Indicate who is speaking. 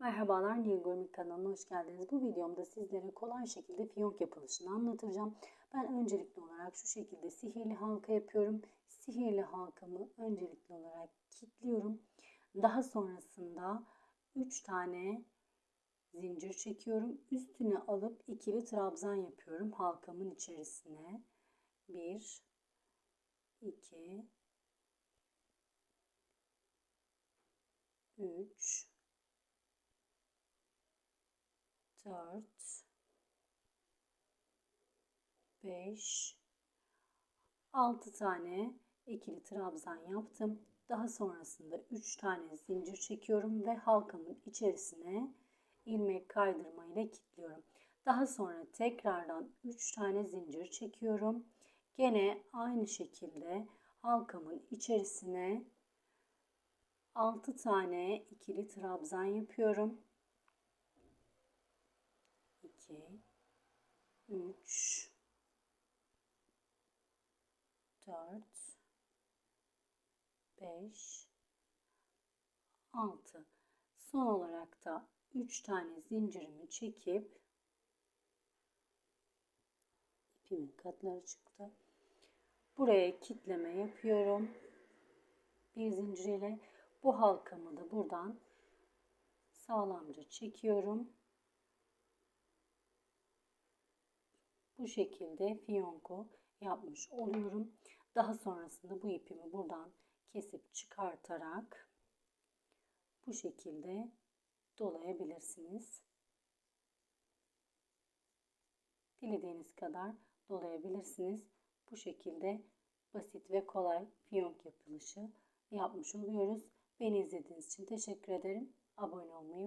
Speaker 1: Merhabalar Nilgün kanalına hoş geldiniz. Bu videomda sizlere kolay şekilde fiyonk yapılışını anlatacağım. Ben öncelikli olarak şu şekilde sihirli halka yapıyorum. Sihirli halkamı öncelikli olarak kilitliyorum. Daha sonrasında 3 tane zincir çekiyorum. Üstüne alıp ikili trabzan yapıyorum halkamın içerisine. 1 2 3 4 5 6 tane ikili trabzan yaptım. Daha sonrasında 3 tane zincir çekiyorum ve halkamın içerisine ilmek kaydırma ile kilitliyorum. Daha sonra tekrardan 3 tane zincir çekiyorum. Gene aynı şekilde halkamın içerisine 6 tane ikili trabzan yapıyorum. 2 3 4 5 6 son olarak da 3 tane zincirimi çekip ipimin katları çıktı. Buraya kitleme yapıyorum. Bir zincir ile bu halkamı da buradan sağlamca çekiyorum. Bu şekilde fiyonku yapmış oluyorum. Daha sonrasında bu ipimi buradan kesip çıkartarak bu şekilde dolayabilirsiniz. Dilediğiniz kadar dolayabilirsiniz. Bu şekilde basit ve kolay fiyonk yapılışı yapmış oluyoruz. Beni izlediğiniz için teşekkür ederim. Abone olmayı